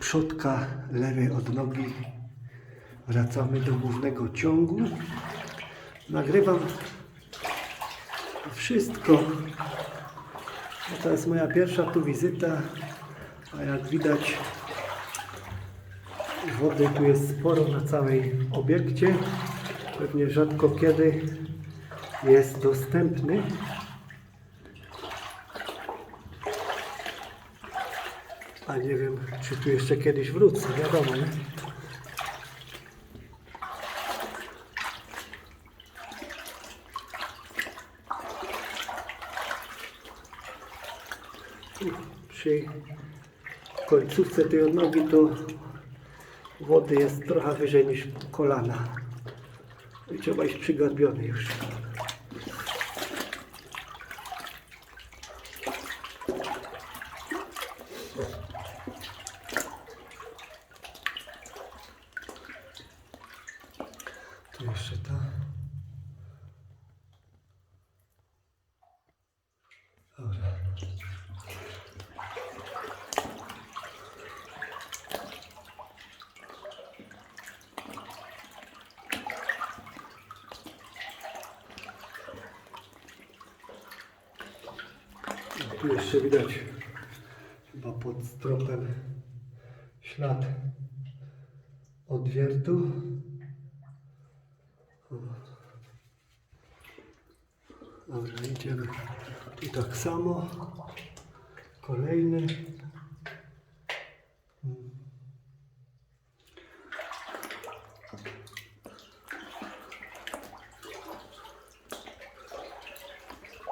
przodka lewej odnogi wracamy do głównego ciągu. Nagrywam wszystko. No to jest moja pierwsza tu wizyta, a jak widać wody tu jest sporo na całej obiekcie. Pewnie rzadko kiedy jest dostępny. A nie wiem, czy tu jeszcze kiedyś wrócę, wiadomo, nie? Przy końcówce tej odnogi to wody jest trochę wyżej niż kolana. I trzeba iść przygarbiony już. Tu jeszcze to. Dobra. No, Tu jeszcze widać chyba pod stropem ślad odwiertu. Dobra, idziemy. Tu tak samo. Kolejny.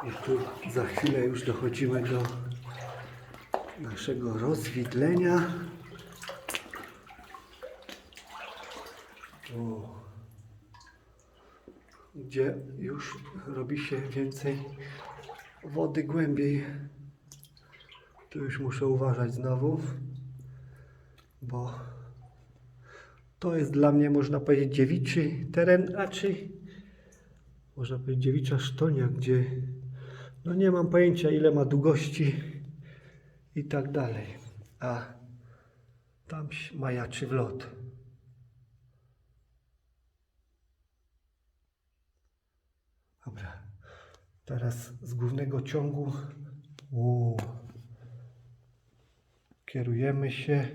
I tu za chwilę już dochodzimy do naszego rozwidlenia. O gdzie już robi się więcej wody głębiej. Tu już muszę uważać znowu, bo to jest dla mnie, można powiedzieć, dziewiczy teren, raczej można powiedzieć dziewicza sztonia, gdzie no nie mam pojęcia ile ma długości i tak dalej. A tam majaczy wlot. Dobra. Teraz z głównego ciągu kierujemy się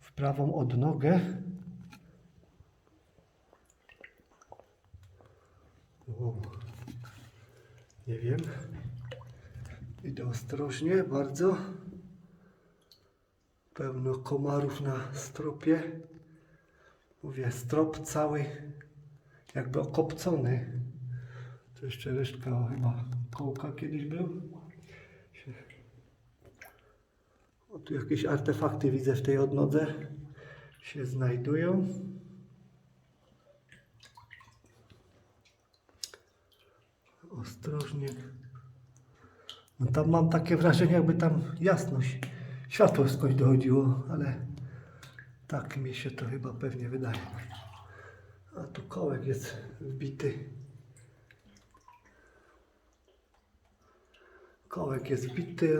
w prawą odnogę. U, nie wiem. Idę ostrożnie, bardzo. Pełno komarów na stropie. Mówię, strop cały jakby okopcony. To jeszcze resztka chyba kołka kiedyś był. O, tu jakieś artefakty widzę w tej odnodze się znajdują. Ostrożnie. No tam mam takie wrażenie, jakby tam jasność, światło skądś dochodziło, ale tak mi się to chyba pewnie wydaje. A tu kołek jest wbity. Kołek jest wbity.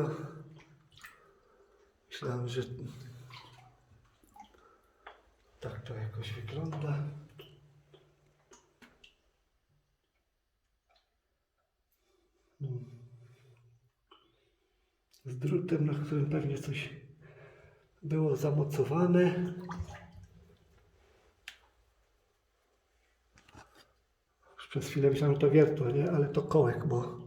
Myślałem, że tak to jakoś wygląda. Z drutem, na którym pewnie coś było zamocowane. Już przez chwilę myślałem, że to wiertło, nie? Ale to kołek, bo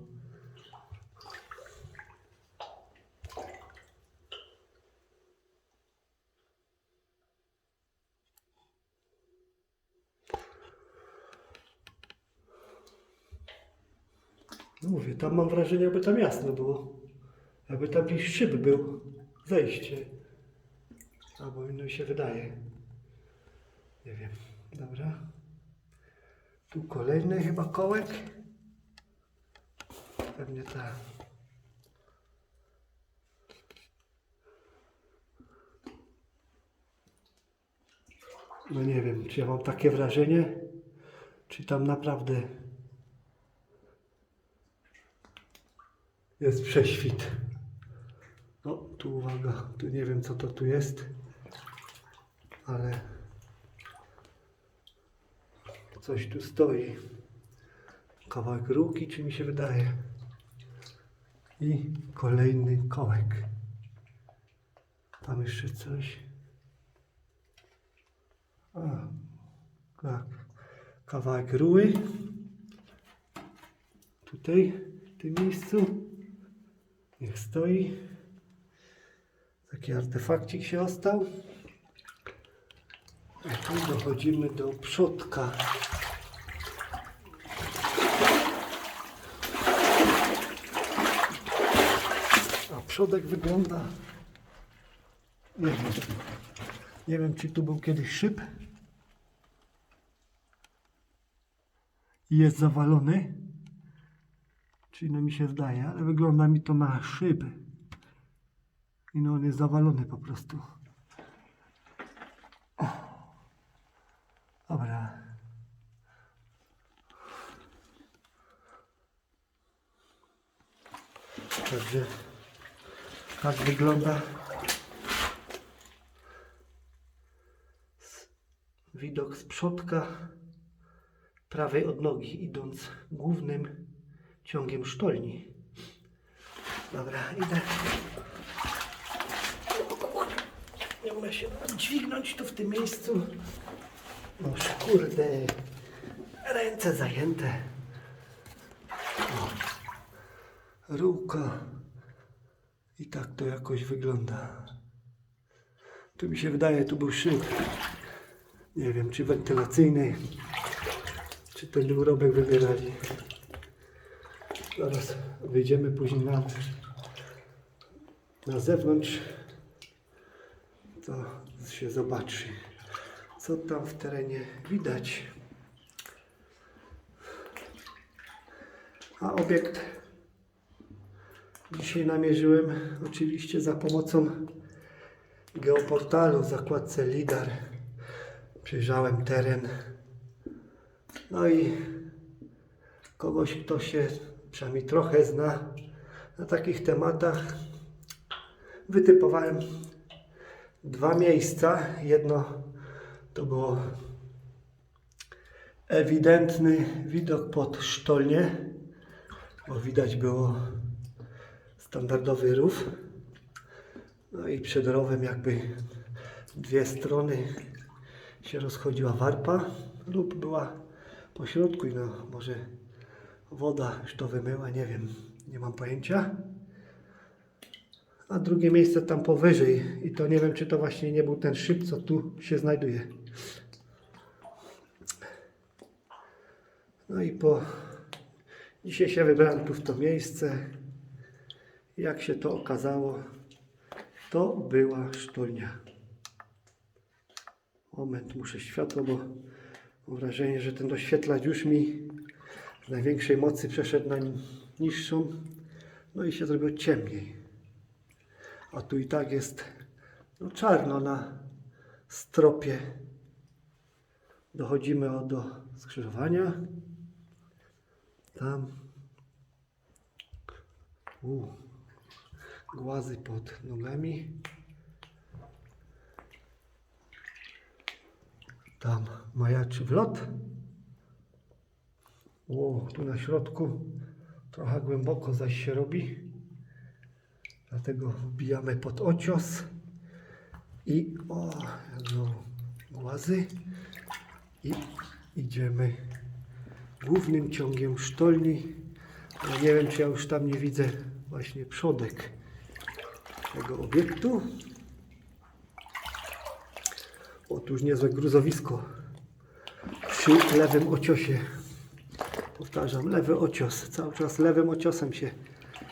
No mówię, tam mam wrażenie, jakby tam jasno było. Jakby tam gdzieś szyb był, zejście. Albo mi się wydaje. Nie wiem. Dobra. Tu kolejny chyba kołek. Pewnie tak. No nie wiem, czy ja mam takie wrażenie, czy tam naprawdę jest prześwit. No, tu uwaga, tu nie wiem co to tu jest, ale coś tu stoi. Kawałek ruki, czy mi się wydaje. I kolejny kołek. Tam jeszcze coś. A, tak. Kawałek ruły. Tutaj, w tym miejscu. Niech stoi. Taki artefakcik się ostał. I tu dochodzimy do przodka. A przodek wygląda. Nie wiem. Nie wiem, czy tu był kiedyś szyb. I jest zawalony. Czy no mi się zdaje, ale wygląda mi to na szyb. I no on jest zawalony po prostu. Dobra. Także tak wygląda widok z przodka prawej odnogi, idąc głównym ciągiem sztolni. Dobra, idę. Mogę się dźwignąć tu w tym miejscu. No kurde, ręce zajęte. Rółka. I tak to jakoś wygląda. Tu mi się wydaje, tu był szyb. Nie wiem, czy wentylacyjny, czy ten urobek wybierali. Zaraz wyjdziemy później na, na zewnątrz. To się zobaczy, co tam w terenie widać. A obiekt dzisiaj namierzyłem oczywiście za pomocą geoportalu w zakładce LIDAR. Przyjrzałem teren. No i kogoś, kto się przynajmniej trochę zna na takich tematach, wytypowałem dwa miejsca. Jedno to było ewidentny widok pod sztolnię, bo widać było standardowy rów. No i przed rowem jakby dwie strony się rozchodziła warpa lub była po środku i no może woda już to wymyła, nie wiem, nie mam pojęcia. A drugie miejsce tam powyżej i to nie wiem, czy to właśnie nie był ten szyb, co tu się znajduje. No i po... Dzisiaj się wybrałem tu w to miejsce. Jak się to okazało, to była sztolnia. Moment, muszę światło, bo mam wrażenie, że ten doświetlacz już mi z największej mocy przeszedł na niższą. No i się zrobiło ciemniej. A tu i tak jest no, czarno na stropie. Dochodzimy o, do skrzyżowania. Tam. U, głazy pod nogami. Tam majaczy wlot. O, tu na środku trochę głęboko zaś się robi. Dlatego wbijamy pod ocios i o, no, głazy i idziemy głównym ciągiem sztolni. Ja nie wiem, czy ja już tam nie widzę właśnie przodek tego obiektu. Otóż niezłe gruzowisko przy lewym ociosie. Powtarzam, lewy ocios. Cały czas lewym ociosem się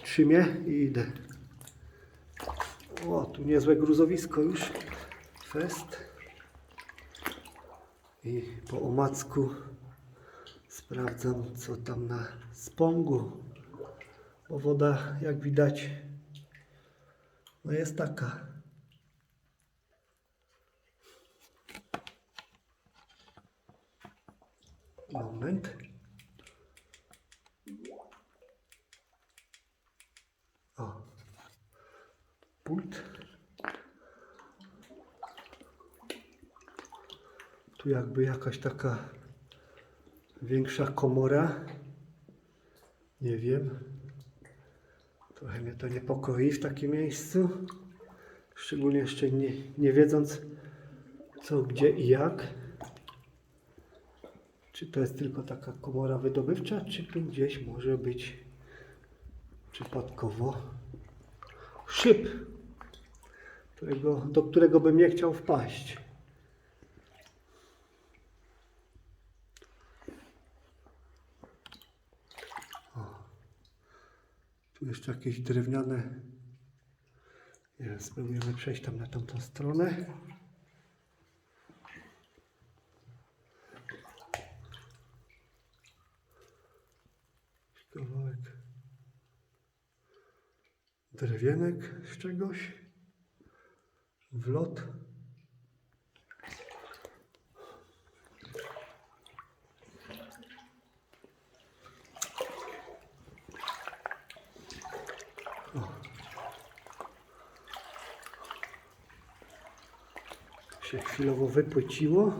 trzymie i idę. O, tu niezłe gruzowisko już. Fest. I po omacku sprawdzam, co tam na spągu. Bo woda, jak widać, no jest taka. Moment. Pult. Tu jakby jakaś taka większa komora. Nie wiem. Trochę mnie to niepokoi w takim miejscu. Szczególnie jeszcze nie, nie wiedząc co, gdzie i jak. Czy to jest tylko taka komora wydobywcza, czy tu gdzieś może być przypadkowo szyb, którego, do którego bym nie chciał wpaść. O. Tu jeszcze jakieś drewniane. Nie wiem, spróbujemy przejść tam na tamtą stronę. Kawałek drewienek z czegoś. Wlot. Się chwilowo wypłyciło.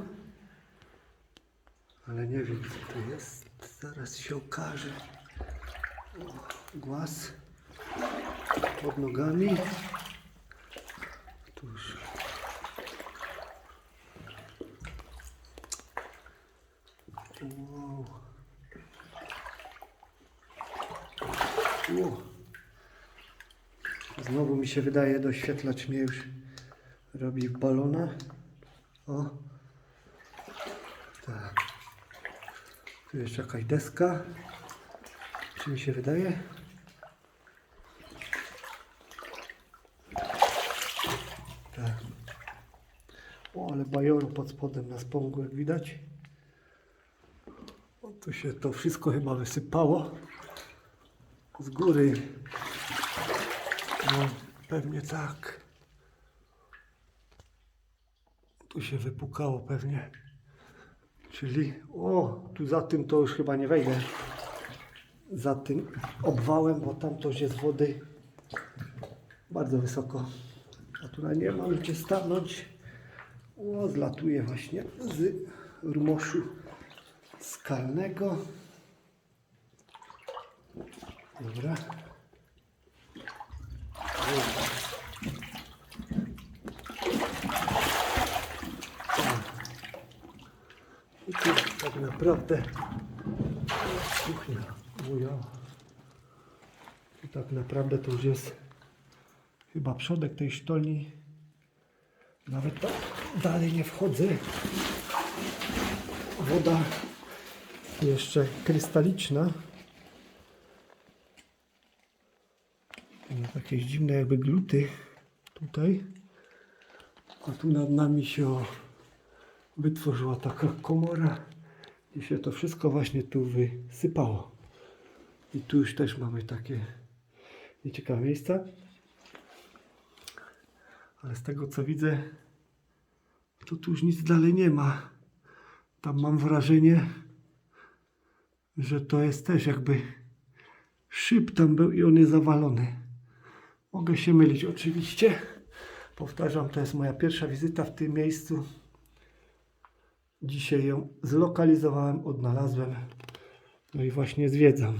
Ale nie wiem co to jest. Zaraz się okaże. O, Głaz pod nogami. Wow. Wow. Znowu mi się wydaje, doświetlacz mnie już robi balona. O. Tak. Tu jeszcze jakaś deska. Czy mi się wydaje? Tak. O, ale bajoru pod spodem na spągu, jak widać. O, tu się to wszystko chyba wysypało z góry. No, pewnie tak. Tu się wypukało pewnie. Czyli, o, tu za tym to już chyba nie wejdę. Za tym obwałem, bo tam to jest wody bardzo wysoko. A nie mam gdzie stanąć. O, zlatuje właśnie z rumoszu skalnego. Dobra. I tu tak naprawdę kuchnia. O ja. I tak naprawdę to już jest chyba przodek tej sztolni. Nawet to dalej nie wchodzę. Woda jeszcze krystaliczna. Ma jakieś dziwne jakby gluty tutaj. A tu nad nami się wytworzyła taka komora i się to wszystko właśnie tu wysypało. I tu już też mamy takie nieciekawe miejsca. Ale z tego co widzę, to tu już nic dalej nie ma. Tam mam wrażenie, że to jest też jakby szyb tam był i on jest zawalony. Mogę się mylić oczywiście. Powtarzam, to jest moja pierwsza wizyta w tym miejscu. Dzisiaj ją zlokalizowałem, odnalazłem. No i właśnie zwiedzam.